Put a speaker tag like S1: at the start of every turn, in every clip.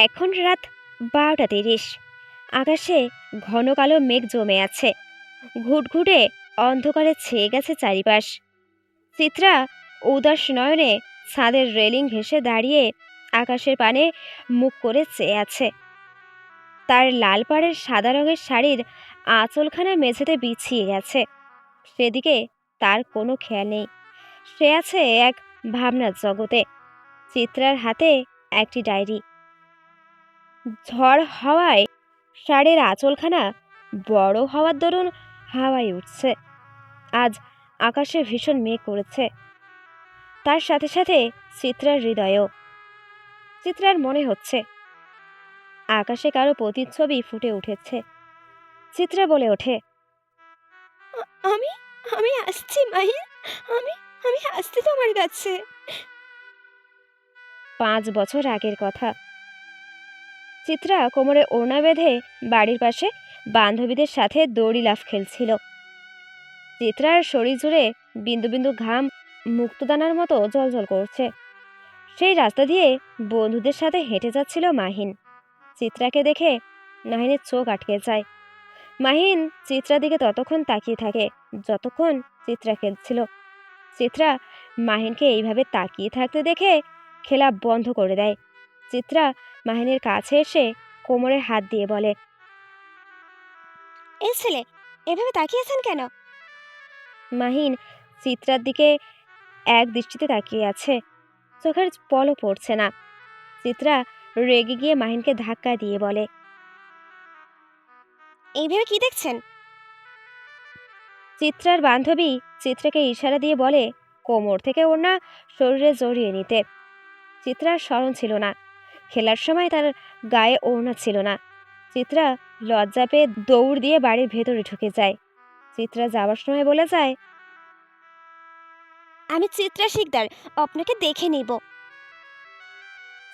S1: এখন রাত বারোটা তিরিশ। আকাশে ঘন কালো মেঘ জমে আছে। ঘুটঘুটে অন্ধকারে ছেয়ে গেছে চারিপাশ। চিত্রা উদাস নয়নে ছাদের রেলিং ঘেঁষে দাঁড়িয়ে আকাশের পানে মুখ করে চেয়ে আছে। তার লাল পাড়ের সাদা রঙের শাড়ির আঁচলখানা মেঝেতে বিছিয়ে গেছে সেদিকে তার কোনো খেয়াল নেই। সে আছে এক ভাবনার জগতে। চিত্রার হাতে একটি ডায়েরি। ঝড় হাওয়ায় শাড়ির আঁচলখানা বড় হওয়ার দরুন হাওয়ায় উঠছে। আজ আকাশে ভীষণ মেঘ করেছে। তার সাথে সাথে চিত্রার হৃদয়ও। চিত্রার মনে হচ্ছে। আকাশে কারও প্রতিচ্ছবি ফুটে উঠেছে। চিত্রা বলে ওঠে
S2: আমি আমি আসছি মাহিন আমি আমি আসছি তোমার কাছে।
S1: পাঁচ বছর আগের কথা। চিত্রা কোমরে ওড়না বেঁধে বাড়ির পাশে বান্ধবীদের সাথে দড়ি লাফ খেলছিল। চিত্রার শরীর জুড়ে বিন্দু বিন্দু ঘাম মুক্তদানার মতো জলজল করছে। সেই রাস্তা দিয়ে বন্ধুদের সাথে হেঁটে যাচ্ছিল মাহিন। চিত্রাকে দেখে নাহিনের চোখ আটকে যায়। মাহিন চিত্রার দিকে ততক্ষণ তাকিয়ে থাকে, যতক্ষণ চিত্রা খেলছিল। চিত্রা মাহিনকে এইভাবে তাকিয়ে থাকতে দেখে খেলা বন্ধ করে দেয়। চিত্রা মাহিনের কাছে এসে কোমরে হাত দিয়ে বলে
S2: এই ছেলে এভাবে তাকিয়েছেন কেন?
S1: মাহিন চিত্রার দিকে এক দৃষ্টিতে তাকিয়ে আছে। চোখের পলক পড়ছে না। চিত্রা রেগে গিয়ে মাহিনকে ধাক্কা দিয়ে বলে
S2: এইভাবে কি দেখছেন?
S1: চিত্রার বান্ধবী চিত্রাকে ইশারা দিয়ে বলে কোমর থেকে ওড়না শরীরে জড়িয়ে নিতে। চিত্রার স্মরণ ছিল না। খেলার সময় তার গায়ে ওড়না ছিল না। চিত্রা লজ্জা পেয়ে দৌড় দিয়ে বাড়ির ভেতরে ঢুকে যায়। চিত্রা যাওয়ার সময় বলে যায়
S2: আমি চিত্রা শিকদার আপনাকে দেখে নিব।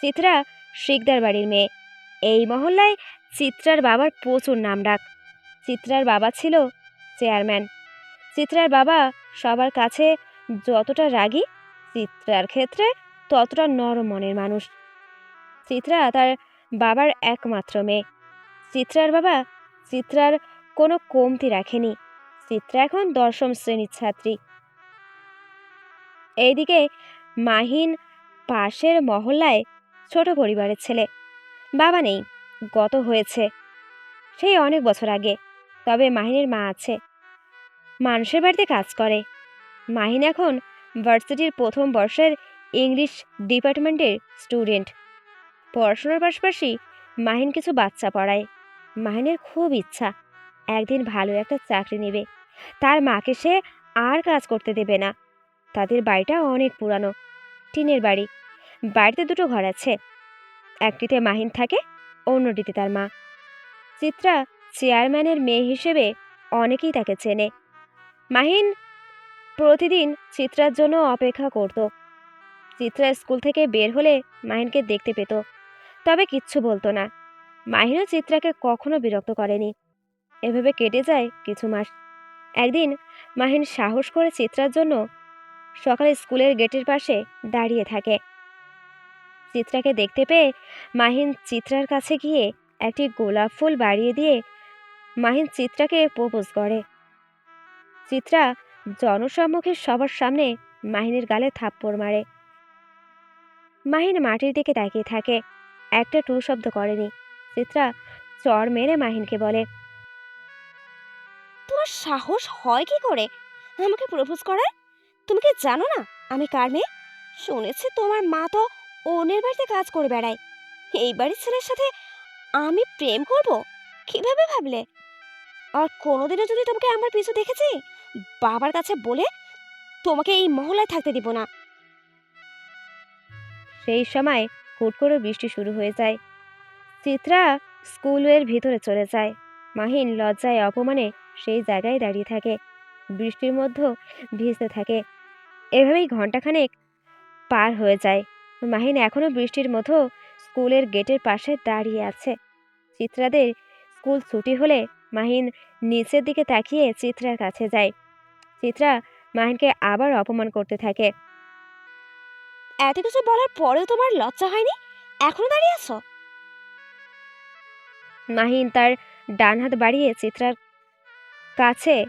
S1: চিত্রা শিকদার বাড়ির মেয়ে। এই মহল্লায় চিত্রার বাবার প্রচুর নাম ডাক। চিত্রার বাবা ছিল চেয়ারম্যান। চিত্রার বাবা সবার কাছে যতটা রাগী চিত্রার ক্ষেত্রে ততটা নরম মনের মানুষ। চিত্রা তার বাবার একমাত্র মেয়ে। চিত্রার বাবা, চিত্রার কোনো কমতি রাখেনি। চিত্রা এখন দশম শ্রেণির ছাত্রী। এইদিকে মাহিন পাশের মহল্লায় ছোট পরিবারের ছেলে। বাবা নেই, গত হয়েছে। সেই অনেক বছর আগে, তবে মাহিনের মা আছে। মানুষের বাড়িতে কাজ করে। মাহিন এখন ভার্সিটির প্রথম বর্ষের ইংলিশ ডিপার্টমেন্টের স্টুডেন্ট। পড়াশোনার পাশাপাশি মাহিন কিছু বাচ্চা পড়ায়। মাহিনের খুব ইচ্ছা, একদিন ভালো একটা চাকরি নেবে। তার মাকে সে আর কাজ করতে দেবে না। তাদের বাড়িটা অনেক পুরানো, টিনের বাড়ি। বাড়িতে দুটো ঘর আছে, একটিতে মাহিন থাকে, অন্যটিতে তার মা। চিত্রা চেয়ারম্যানের মেয়ে হিসেবে অনেকেই তাকে চেনে। মাহিন প্রতিদিন চিত্রার জন্য অপেক্ষা করত। চিত্রা স্কুল থেকে বের হলে মাহিনকে দেখতে পেত। তবে কিচ্ছু বলতো না। মাহিনও চিত্রাকে কখনো বিরক্ত করেনি। এভাবে কেটে যায় কিছু মাস। একদিন মাহিন সাহস করে চিত্রার জন্য সকালে স্কুলের গেটের পাশে দাঁড়িয়ে থাকে। চিত্রাকে দেখতে পেয়ে মাহিন চিত্রার কাছে গিয়ে একটি গোলাপ ফুল বাড়িয়ে দিয়ে মাহিন চিত্রাকে প্রপোজ করে। চিত্রা জনসম্মুখে সবার সামনে মাহিনের গালে থাপ্পড় মারে। মাহিন মাটির দিকে তাকিয়ে থাকে। একটা টু শব্দ করেনি। চিত্রা চর মেরে মাহিনকে বলে
S2: তোমার সাহস হয় কি করে? আমাকে প্রপোজ করার? তুমি কি জানো না আমি কার মেয়ে? শুনেছি তোমার মা তো অন্যের বাড়িতে কাজ করে বেড়ায়। এই বাড়ির ছেলের সাথে আমি প্রেম করব? কীভাবে ভাবলে? আর কোনোদিনও যদি তোমাকে আমার পিছু দেখেছি বাবার কাছে বলে তোমাকে এই মহলায় থাকতে দিব না।
S1: সেই সময় হুট করে বৃষ্টি শুরু হয়ে যায়। চিত্রা স্কুলের ভিতরে চলে যায়। মাহিন লজ্জায় অপমানে সেই জায়গায় দাঁড়িয়ে থাকে। বৃষ্টির মধ্যেও ভিজতে থাকে। এভাবেই ঘন্টাখানেক পার হয়ে যায়। মাহিন এখনও বৃষ্টির মধ্যেও স্কুলের গেটের পাশে দাঁড়িয়ে আছে। চিত্রাদের স্কুল ছুটি হলে মাহিন নিচের দিকে তাকিয়ে চিত্রার কাছে যায়। চিত্রা মাহিনকে আবার অপমান করতে থাকে।
S2: এত কিছু বলার পরেও তোমার লজ্জা হয়নি? এখনও দাঁড়িয়ে আছো?
S1: মাহিন তার ডান হাত বাড়িয়ে চিত্রার কাছে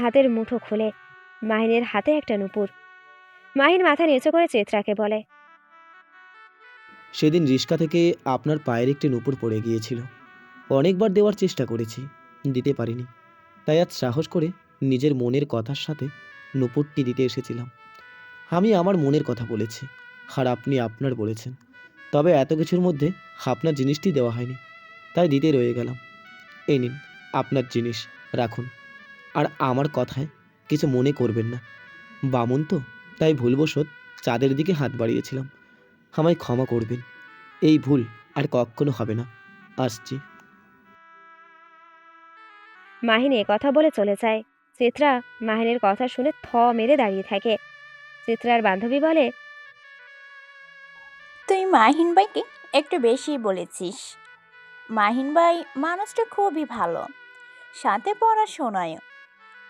S1: হাতের মুঠো খুলে মাহিনের হাতে একটা নুপুর। মাহিন মাথা নিচু করে চিত্রাকে বলে
S3: সেদিন রিস্কা থেকে আপনার পায়ের একটি নুপুর পড়ে গিয়েছিল। অনেকবার দেওয়ার চেষ্টা করেছি দিতে পারিনি। তাই আজ সাহস করে নিজের মনের কথার সাথে নুপুরটি দিতে এসেছিলাম। আমি আমার মনের কথা বলেছি। আর আপনি আপনার বলেছেন। তবে এত কিছুর মধ্যে আপনার জিনিসটি দেওয়া হয়নি। তাই দিতে রয়ে গেলাম। এই নিন আপনার জিনিস, রাখুন। আর আমার কথায় কিছু মনে করবেন না। বামুন তো, তাই ভুলবশত চাঁদের দিকে হাত বাড়িয়েছিলাম। আমায় ক্ষমা করবেন। এই ভুল আর কখনো হবে না। আসছি।
S1: মাহিন কথা বলে চলে যায়। চিত্রা মাহিনের কথা শুনে থ মেরে দাঁড়িয়ে থাকে। চিত্রার বান্ধবী বলে
S4: মাহিন ভাইকে একটু বেশি বলেছিস। মাহিন ভাই মানুষটা খুবই ভালো। সাথে পড়াশোনায়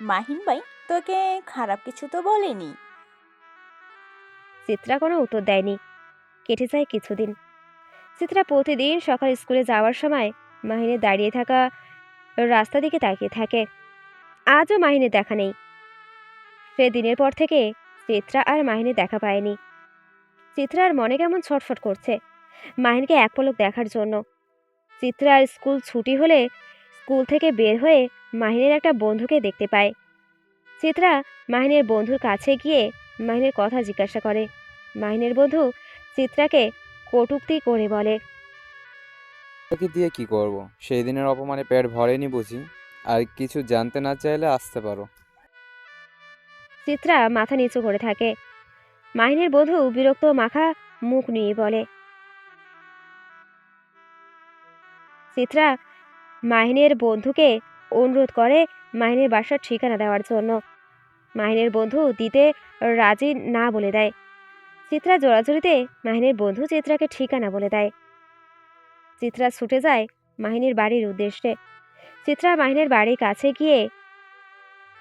S4: মাহিন ভাই তোকে খারাপ কিছু তো বলেনি?
S1: চিত্রা কোনো উত্তর দেয়নি। কেটে যায় কিছুদিন। চিত্রা প্রতিদিন সকাল স্কুলে যাওয়ার সময় মাহিনের দাঁড়িয়ে থাকা রাস্তা দিকে তাকিয়ে থাকে। আজও মাহিনের দেখা নেই। সে দিনের পর থেকে চিত্রা আর মাহিনের দেখা পায়নি। চিত্রার মনে কেমন ছটফট করছে। মাহিনকে এক পলক দেখার জন্য। চিত্রার স্কুল ছুটি হলে স্কুল থেকে বের হয়ে মাহিনের একটা বন্ধুকে দেখতে পায়। চিত্রা মাহিনের বন্ধুর কাছে গিয়ে মাহিনের কথা জিজ্ঞাসা করে। মাহিনের বন্ধু চিত্রাকে কটূক্তি করে বলে
S5: তোকে দিয়ে কি করব? সেই দিনের অপমানে পেট ভরেনি বুঝি? আর কিছু জানতে না চাইলে আসতে পারো।
S1: চিত্রা মাথা নিচু করে থাকে। মাহিনের বধূ বিরক্ত মাখা মুখ নিয়ে বলে, চিত্রা মাহিনের বন্ধুকে অনুরোধ করে মাহিনের বাসার ঠিকানা দেওয়ার জন্য। মাহিনের বন্ধু দিতে রাজি না বলে দেয়। চিত্রা জোড়াজুড়িতে মাহিনের বন্ধু চিত্রাকে ঠিকানা বলে দেয়। চিত্রা ছুটে যায় মাহিনের বাড়ির উদ্দেশ্যে। চিত্রা মাহিনের বাড়ির কাছে গিয়ে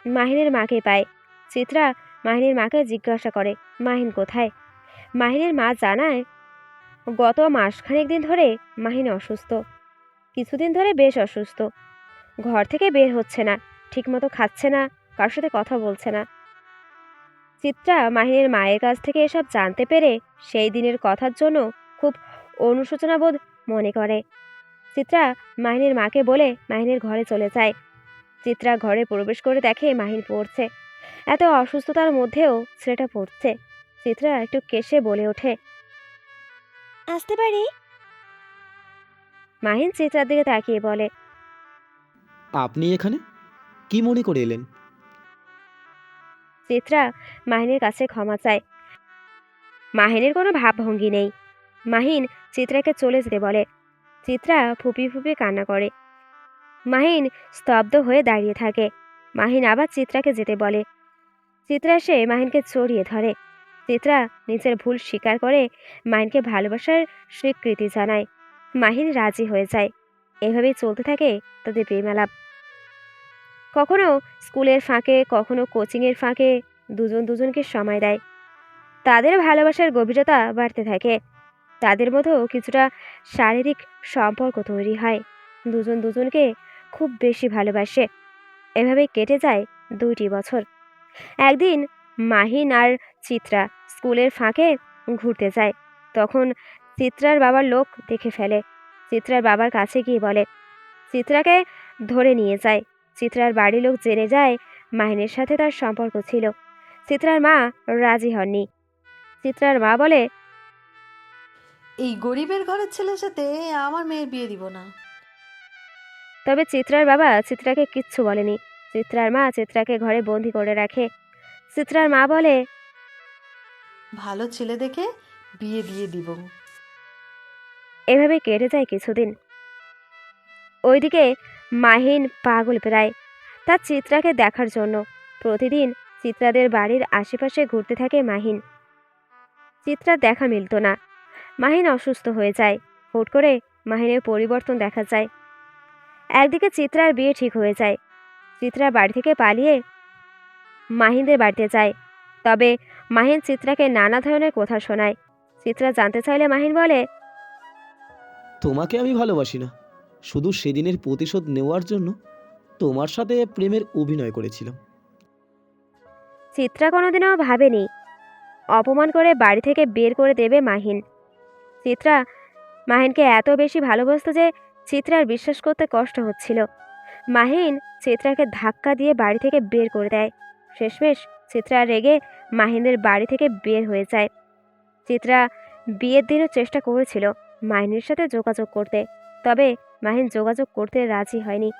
S1: মাহিনের মাকে পায়। চিত্রা মাহিনের মাকে জিজ্ঞাসা করে, মাহিন কোথায়? মাহিনের মা জানায়, গত মাসখানেক দিন ধরে মাহিন অসুস্থ। কিছুদিন ধরে বেশ অসুস্থ। ঘর থেকে বের হচ্ছে না, ঠিকমতো খাচ্ছে না, কারোর সাথে কথা বলছে না। চিত্রা মাহিনের মায়ের কাছ থেকে এসব জানতে পেরে সেই দিনের কথার জন্য খুব অনুশোচনাবোধ মনে করে। চিত্রা মাহিনের মাকে বলে মাহিনের ঘরে চলে যায়। চিত্রা ঘরে প্রবেশ করে দেখে মাহিন পড়ছে। এত অসুস্থতার মধ্যেও ছেলেটা পড়ছে। চিত্রা একটু কেশে বলে ওঠে
S2: আসতে পারি?
S1: মাহিন চিত্রার দিকে তাকিয়ে বলে
S3: আপনি এখানে? কি মনে করে এলেন?
S1: চিত্রা মাহিনের কাছে ক্ষমা চায়। মাহিনের কোনো ভাবভঙ্গি নেই। মাহিন চিত্রাকে চলে যেতে বলে। চিত্রা ফুপি ফুপি কান্না করে। মাহিন স্তব্ধ হয়ে দাঁড়িয়ে থাকে। মাহিন আবার চিত্রাকে যেতে বলে। চিত্রা এসে মাহিনকে জড়িয়ে ধরে। চিত্রা নিজের ভুল স্বীকার করে মাহিনকে ভালোবাসার স্বীকৃতি জানায়। মাহিন রাজি হয়ে যায়। এভাবেই চলতে থাকে তাদের প্রেমালাপ। কখনো স্কুলের ফাঁকে, কখনো কোচিংয়ের ফাঁকে দুজন দুজনকে সময় দেয়। তাদের ভালোবাসার গভীরতা বাড়তে থাকে। তাদের মধ্যেও কিছুটা শারীরিক সম্পর্ক তৈরি হয়। দুজন দুজনকে খুব বেশি ভালোবাসে। এভাবেই কেটে যায় দুইটি বছর। একদিন মাহিন আর চিত্রা স্কুলের ফাঁকে ঘুরতে যায়। তখন চিত্রার বাবার লোক দেখে ফেলে। চিত্রার বাবার কাছে গিয়ে বলে চিত্রাকে ধরে নিয়ে যায়। চিত্রার বাড়ির লোক জেনে যায় মাহিনের সাথে তার সম্পর্ক ছিল। চিত্রার মা রাজি হননি। চিত্রার মা বলে
S6: এই গরিবের ঘরের ছেলের সাথে আমার মেয়ের বিয়ে দিব না।
S1: তবে চিত্রার বাবা চিত্রাকে কিচ্ছু বলেনি। চিত্রার মা চিত্রাকে ঘরে বন্দি করে রাখে। চিত্রার মা বলে
S6: ভালো ছেলে দেখে বিয়ে দিয়ে দিব।
S1: এভাবে কেটে যায় কিছুদিন। ওইদিকে মাহিন পাগল প্রায়। তার চিত্রাকে দেখার জন্য। প্রতিদিন চিত্রাদের বাড়ির আশেপাশে ঘুরতে থাকে মাহিন। চিত্রার দেখা মিলত না। মাহিন অসুস্থ হয়ে যায়। হুট করে মাহিনের পরিবর্তন দেখা যায়। একদিকে চিত্রার বিয়ে ঠিক হয়ে যায়। চিত্রা বাড়ি থেকে পালিয়ে মাহিনদের বাড়িতে যায়। তবে মাহিন চিত্রাকে নানা ধরনের কথা শোনায়। চিত্রা জানতে চাইলে মাহিন বলে
S3: তোমাকে আমি ভালোবাসি না। শুধু সেদিনের প্রতিশোধ নেওয়ার জন্য তোমার সাথে প্রেমের অভিনয় করেছিলাম।
S1: চিত্রা কোনোদিনও ভাবেনি। অপমান করে বাড়ি থেকে বের করে দেবে মাহিন। চিত্রা মাহিনকে এত বেশি ভালোবাসত যে চিত্রার বিশ্বাস করতে কষ্ট হচ্ছিল। মাহিন চিত্রাকে ধাক্কা দিয়ে বাড়ি থেকে বের করে দেয়। শেষমেশ চিত্রা রেগে মাহিনের বাড়ি থেকে বের হয়ে যায়। চিত্রা বিয়ের দিনও চেষ্টা করেছিল মাহিনের সাথে যোগাযোগ করতে, তবে মাহিন যোগাযোগ করতে রাজি হয়নি।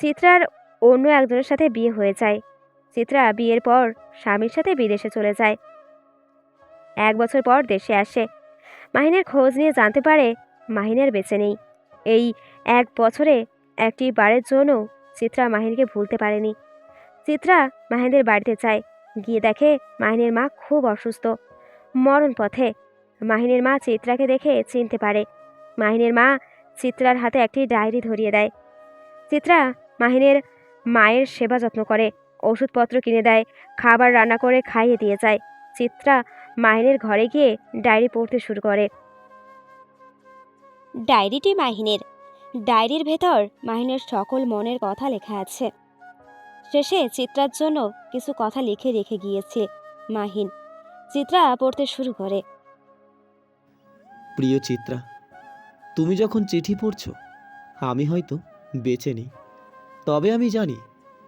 S1: চিত্রার অন্য একজনের সাথে বিয়ে হয়ে যায়। চিত্রা বিয়ের পর স্বামীর সাথে বিদেশে চলে যায়। এক বছর পর দেশে আসে। মাহিনের খোঁজ নিয়ে জানতে পারে মাহিনের বেঁচে নেই। এই এক বছরে একটি বারের জন্য চিত্রা মাহিনকে ভুলতে পারেনি। চিত্রা মাহিনের বাড়িতে যায়। গিয়ে দেখে মাহিনের মা খুব অসুস্থ। মরণ পথে মাহিনের মা চিত্রাকে দেখে চিনতে পারে। মাহিনের মা চিত্রার হাতে একটি ডায়েরি ধরিয়ে দেয়। চিত্রা মাহিনের মায়ের সেবা যত্ন করে, ওষুধপত্র কিনে দেয়, খাবার রান্না করে খাইয়ে দিয়ে যায়। চিত্রা মাহিনের ঘরে গিয়ে ডায়েরি পড়তে শুরু করে।
S2: ডায়েরিটি মাহিনের। ডায়েরির ভেতর মাহিনের সকল মনের কথা লেখা আছে। শেষে চিত্রার জন্য কিছু কথা লিখে রেখে গিয়েছে মাহিন। চিত্রা পড়তে শুরু করে।
S3: প্রিয় চিত্রা, তুমি যখন চিঠি পড়ছো, আমি হয়তো বেঁচে নেই। তবে আমি জানি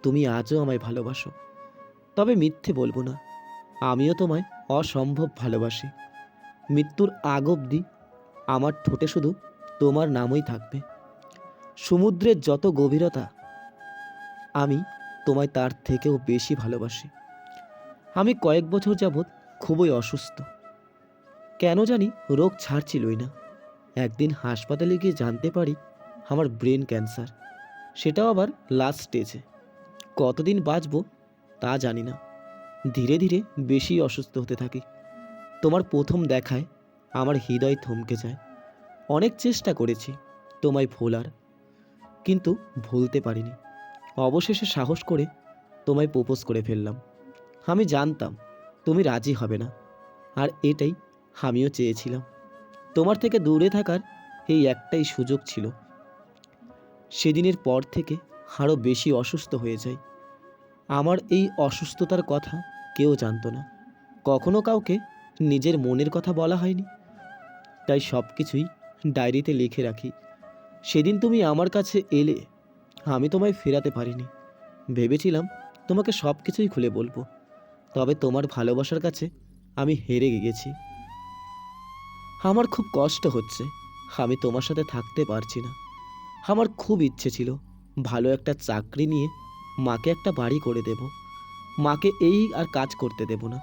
S3: তুমি আজও আমায় ভালোবাসো। তবে মিথ্যে বলব না, আমিও তোমায় অসম্ভব ভালোবাসি। মৃত্যুর আগ অবধি আমার ঠোঁটে শুধু তোমার নামই থাকবে। সমুদ্রের যত গভীরতা, আমি তোমায় তার থেকেও বেশি ভালোবাসি। আমি কয়েক বছর যাবৎ খুবই অসুস্থ। কেন জানি রোগ ছাড়ছিলই না। একদিন হাসপাতালে গিয়ে জানতে পারি আমার ব্রেন ক্যান্সার। সেটাও আবার লাস্ট স্টেজে কতদিন বাঁচবো তা জানি না। ধীরে ধীরে বেশি অসুস্থ হতে থাকি। তোমার প্রথম দেখায় আমার হৃদয় থমকে যায়। অনেক চেষ্টা করেছি তোমায় ভোলার। কিন্তু ভুলতে পারিনি। অবশেষে সাহস করে তোমায় প্রপোজ করে ফেললাম। আমি জানতাম তুমি রাজি হবে না। আর এটাই আমিও চেয়েছিলাম। তোমার থেকে দূরে থাকার এই একটাই সুযোগ ছিল। সেদিনের পর থেকে আরও বেশি অসুস্থ হয়ে যাই। আমার এই অসুস্থতার কথা কেউ জানতো না। কখনো কাউকে নিজের মনের কথা বলা হয়নি। তাই সব কিছুই ডায়েরিতে লিখে রাখি। সেদিন তুমি আমার কাছে এলে, আমি তোমায় ফেরাতে পারিনি। ভেবেছিলাম তোমাকে সব কিছুই খুলে বলব, তবে তোমার ভালোবাসার কাছে আমি হেরে গেছি। আমার খুব কষ্ট হচ্ছে, আমি তোমার সাথে থাকতে পারছি না। আমার খুব ইচ্ছে ছিল ভালো একটা চাকরি নিয়ে মাকে একটা বাড়ি করে দেব। মাকে এই আর কাজ করতে দেব না।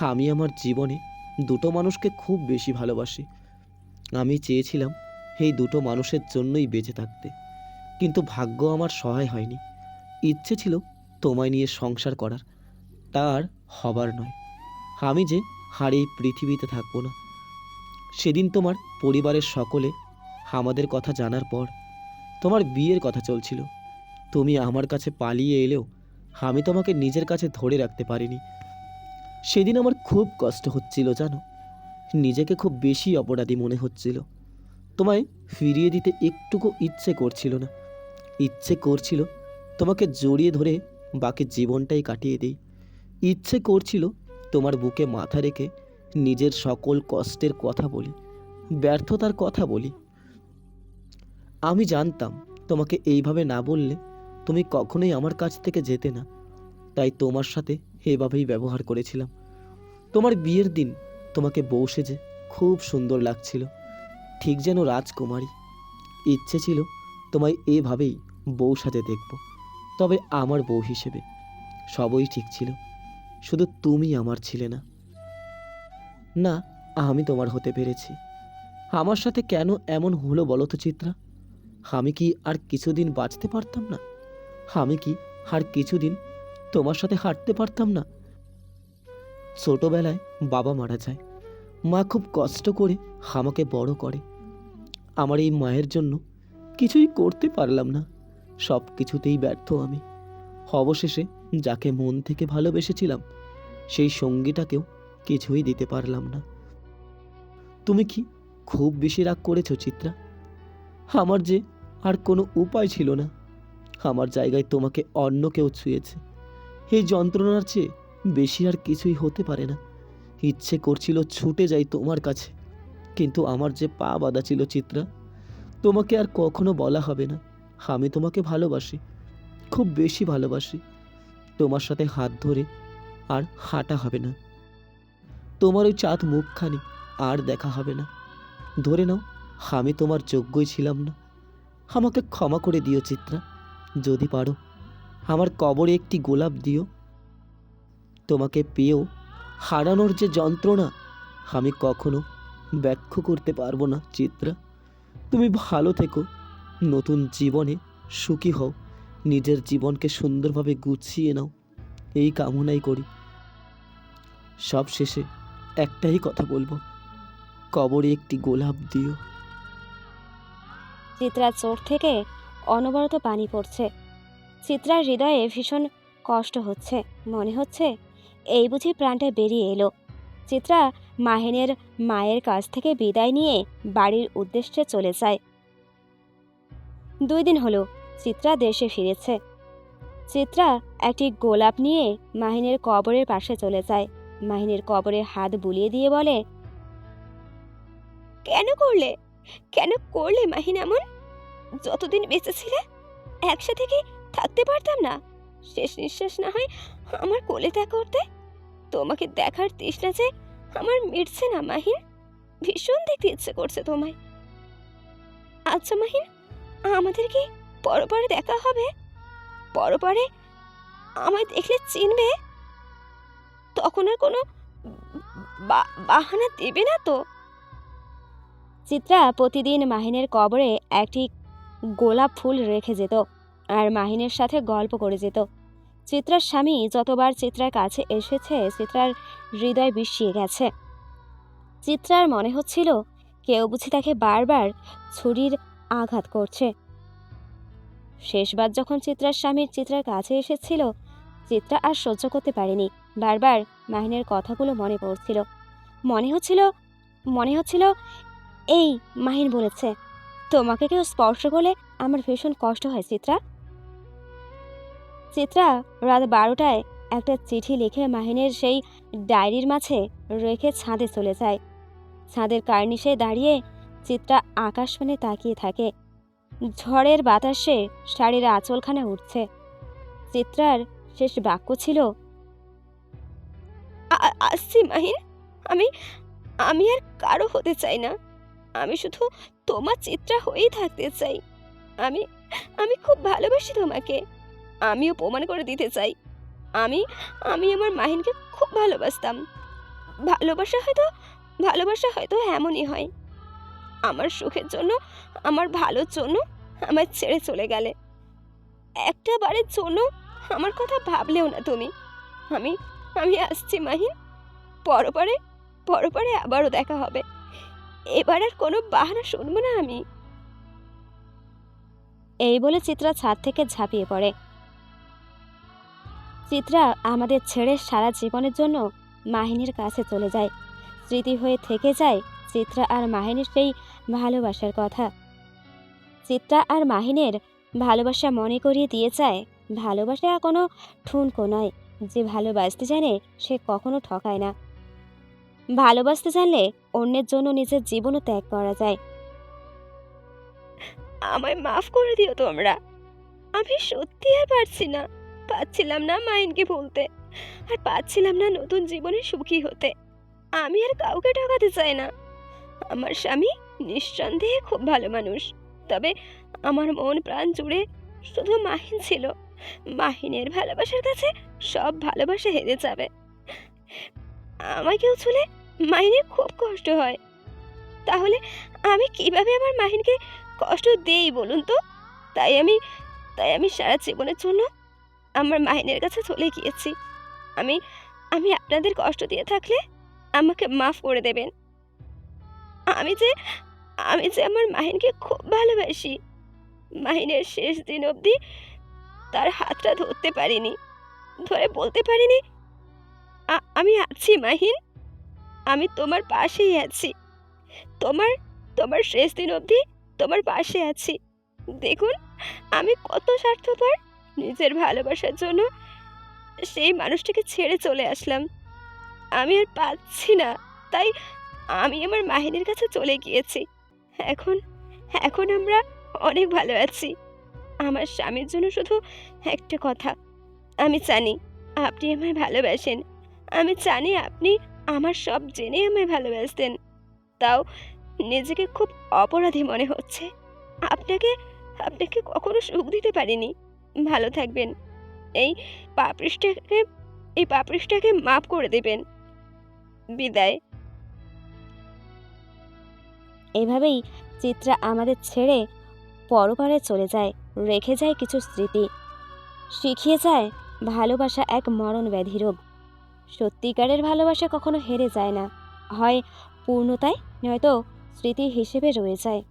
S3: আমি আমার জীবনে দুটো মানুষকে খুব বেশি ভালোবাসি। আমি চেয়েছিলাম এই দুটো মানুষের জন্যই বেঁচে থাকতে। কিন্তু ভাগ্য আমার সহায় হয়নি। ইচ্ছে ছিল তোমায় নিয়ে সংসার করার। তার হবার নয়। আমি যে আর এই পৃথিবীতে থাকব না। সেদিন তোমার পরিবারের সকলে আমাদের কথা জানার পর তোমার বিয়ের কথা চলছিল। তুমি আমার কাছে পালিয়ে এলেও আমি তোমাকে নিজের কাছে ধরে রাখতে পারিনি। সেদিন আমার খুব কষ্ট হচ্ছিল, জানো? নিজেকে খুব বেশি অপরাধী মনে হচ্ছিল। তোমায় ফিরিয়ে দিতে একটুকু ইচ্ছে করছিল না। ইচ্ছে করছিল তোমাকে জড়িয়ে ধরে বাকি জীবনটাই কাটিয়ে দিই। ইচ্ছে করছিল তোমার বুকে মাথা রেখে নিজের সকল কষ্টের কথা বলি, ব্যর্থতার কথা বলি। আমি জানতাম তোমাকে এইভাবে না বললে তুমি কখনোই আমার কাছ থেকে যেতে না। তাই তোমার সাথে এভাবেই ব্যবহার করেছিলাম। তোমার বিয়ের দিন তোমাকে বউ সেজে খুব সুন্দর লাগছিল। ঠিক যেন রাজকুমারী। ইচ্ছে ছিল তোমায় এভাবেই বউ সাথে দেখব। তবে আমার বউ হিসেবে সবই ঠিক ছিল। শুধু তুমি আমার ছিলে না। না, আমি তোমার হতে পেরেছি। আমার সাথে কেন এমন হলো বলো তো চিত্রা? আমি কি আর কিছুদিন বাঁচতে পারতাম না? আমি কি আর কিছুদিন তোমার সাথে হাঁটতে পারতাম না? ছোটবেলায় বাবা মারা যায়। মা খুব কষ্ট করে আমাকে বড় করে। আমার এই মায়ের জন্য কিছুই করতে পারলাম না। সব কিছুতেই ব্যর্থ আমি। অবশেষে যাকে মন থেকে ভালোবেসেছিলাম, সেই সঙ্গীটাকেও কিছুই দিতে পারলাম না। তুমি কি খুব বেশি রাগ করেছ, চিত্রা? আমার যে আর কোনো উপায় ছিল না। আমার জায়গায় তোমাকে অন্য কেউ ছুঁয়েছে। এই যন্ত্রণার চেয়ে বেশি আর কিছুই হতে পারে না। ইচ্ছে করছিল ছুটে যাই তোমার কাছে, কিন্তু আমার যে পা বাঁধা ছিল চিত্রা, তোমাকে আর কখনো বলা হবে না। আমি তোমাকে ভালোবাসি, খুব বেশি ভালোবাসি। তোমার সাথে হাত ধরে আর হাঁটা হবে না। তোমার ওই চাঁদ মুখখানি আর দেখা হবে না। ধরে নাও, আমি তোমার যোগ্যই ছিলাম না। আমাকে ক্ষমা করে দিও চিত্রা, যদি পারো। আমার কবরে একটি গোলাপ দিও। তোমাকে পেয়েও হারানোর যে যন্ত্রণা, আমি কখনো ব্যাখ্য করতে পারব না, চিত্রা। তুমি ভালো থেকো, নতুন জীবনে সুখী হও, নিজের জীবনকে সুন্দরভাবে গুছিয়ে নাও, এই কামনাই করি। সব শেষে একটাই কথা বলব, কবরে একটি গোলাপ দিও।
S1: চিত্রার চোখ থেকে অনবরত পানি পড়ছে। চিত্রার হৃদয়ে ভীষণ কষ্ট হচ্ছে, মনে হচ্ছে এই বুঝি প্রাণটা বেরিয়ে এলো। চিত্রা মাহিনের মায়ের কাছ থেকে বিদায় নিয়ে বাড়ির উদ্দেশ্যে চলে যায়। দুই দিন হলো চিত্রা দেশে ফিরেছে। চিত্রা একটি গোলাপ নিয়ে মাহিনের কবরের পাশে চলে যায়। মাহিনের কবরে হাত বুলিয়ে দিয়ে বলে,
S2: কেন করলে? কেন করলে মাহিন এমন? যতদিন বেঁচে ছিলে, একসাথে কি থাকতে পারতাম না? শেষ নিঃশ্বাস না হয় আমার কোলে ত্যাগ করতে তোমাকে দেখার তৃষ্ণা যে আমার মিটছে না মাহিন ভীষণ দেখতে ইচ্ছে করছে তোমায়। আচ্ছা মাহিন আমাদের কি পরপরে দেখা হবে? পরপরে আমায় দেখলে চিনবে? তখন আর কোনো বাহানা দেবে না তো?
S1: চিত্রা প্রতিদিন মাহিনের কবরে একটি গোলাপ ফুল রেখে যেত আর মাহিনের সাথে গল্প করে যেত। চিত্রার স্বামী যতবার চিত্রার কাছে এসেছে, চিত্রার হৃদয় বিষিয়ে গেছে। চিত্রার মনে হচ্ছিল কেউ বুঝি তাকে বারবার ছুরির আঘাত করছে। শেষবার যখন চিত্রার স্বামীর চিত্রার কাছে এসেছিল, চিত্রা আর সহ্য করতে পারেনি। বারবার মাহিনের কথাগুলো মনে পড়ছিল। মনে হচ্ছিল মনে হচ্ছিল, এই, মাহিন বলেছে, তোমাকে কেউ স্পর্শ করলে আমার ভীষণ কষ্ট হয়, চিত্রা। চিত্রা, রাত বারোটায় একটা চিঠি লিখে মাহিনের সেই ডায়েরির মাঝে রেখে ছাদে চলে যায়। ছাদের কার্নিশে দাঁড়িয়ে চিত্রা আকাশমানে তাকিয়ে থাকে। ঝড়ের বাতাসে শাড়ির আঁচলখানা উঠছে। চিত্রার শেষ বাক্য ছিল
S2: আসছি মাহিন। আমি আমি আর কারও হতে চাই না। আমি শুধু তোমার চিত্রা হয়েই থাকতে চাই। আমি আমি খুব ভালোবাসি তোমাকে। আমিও প্রমাণ করে দিতে চাই। আমি আমি আমার মাহিনকে খুব ভালোবাসতাম। ভালোবাসা হয়তো ভালোবাসা হয়তো এমনই হয়। আমার সুখের জন্য, আমার ভালোর জন্য আমার ছেড়ে চলে গেলে। একটা বারের জন্য আমার কথা ভাবলেও না তুমি। আমি আমি আসছি মাহিন। পরপরে পরপরে আবারও দেখা হবে। এবার আর কোনো বাহানা শুনব না আমি।
S1: এই বলে চিত্রা ছাদ থেকে ঝাঁপিয়ে পড়ে। চিত্রা আমাদের ছেড়ে সারা জীবনের জন্য মাহিনীর কাছে চলে যায়। স্মৃতি হয়ে থেকে যায় চিত্রা আর মাহিনীর সেই ভালোবাসার কথা। চিত্রা আর মাহিনের ভালোবাসা মনে করিয়ে দিয়ে যায়, ভালোবাসা কোনো ঠুনকো নয়। যে ভালোবাসতে জানে সে কখনো ঠকায় না। ভালোবাসতে জানলে অন্যের জন্য নিজের জীবনও ত্যাগ করা যায়।
S2: আমায় মাফ করে দিও তোমরা। আমি সত্যি আর পারছি না। পাচ্ছিলাম না মাইনকে ভুলতে আর পাচ্ছিলাম না নতুন জীবনে সুখী হতে। আমি আর কাউকে ঠকাতে চাই না। আমার স্বামী নিঃসন্দেহে খুব ভালো মানুষ। তবে আমার মন প্রাণ জুড়ে শুধু মাহিন ছিল। মাহিনের ভালোবাসার কাছে সব ভালোবাসা হেরে যাবে। আমাকেও ছুলে মাহিনের খুব কষ্ট হয়। তাহলে আমি কীভাবে আমার মাহিনকে কষ্ট দেই বলুন তো? তাই আমি তাই আমি সারা জীবনের জন্য আমার মাহিনের কাছে চলে গিয়েছি। আমি আমি আপনাদের কষ্ট দিয়ে থাকলে আমাকে মাফ করে দেবেন। আমি যে আমি যে আমার মাহিনকে খুব ভালোবাসি মাহিনের শেষ দিন অবধি তার হাতটা ধরতে পারিনি, ধরে বলতে পারিনি আমি আছি মাহিন, আমি তোমার পাশেই আছি, তোমার তোমার শেষ দিন অবধি তোমার পাশে আছি।
S1: দেখুন, আমি কত স্বার্থপর নিজের ভালোবাসার জন্য সেই মানুষটাকে ছেড়ে চলে আসলাম। আমি আর পাচ্ছি না, তাই আমি আমার মাহিনের কাছে চলে গিয়েছি। এখন এখন আমরা অনেক ভালো আছি। আমার স্বামীর জন্য শুধু একটা কথা, আমি জানি আপনি আমায় ভালোবাসেন। আমি জানি আপনি আমার সব জেনে আমায় ভালোবাসতেন। তাও নিজেকে খুব অপরাধী মনে হচ্ছে। আপনাকে আপনাকে কখনো সুখ দিতে পারিনি। ভালো থাকবেন। এই পাপৃষ্ঠটাকে এই পাপৃষ্ঠটাকে মাফ করে দেবেন। বিদায়।
S2: এভাবেই চিত্রা আমাদের ছেড়ে পরপারে চলে যায়, রেখে যায় কিছু স্মৃতি। শিখিয়ে যায় ভালোবাসা এক মরণ ব্যাধি রোগ। সত্যিকারের ভালোবাসা কখনো হেরে যায় না। হয় পূর্ণতায়, নয়তো স্মৃতি হিসেবে রয়ে যায়।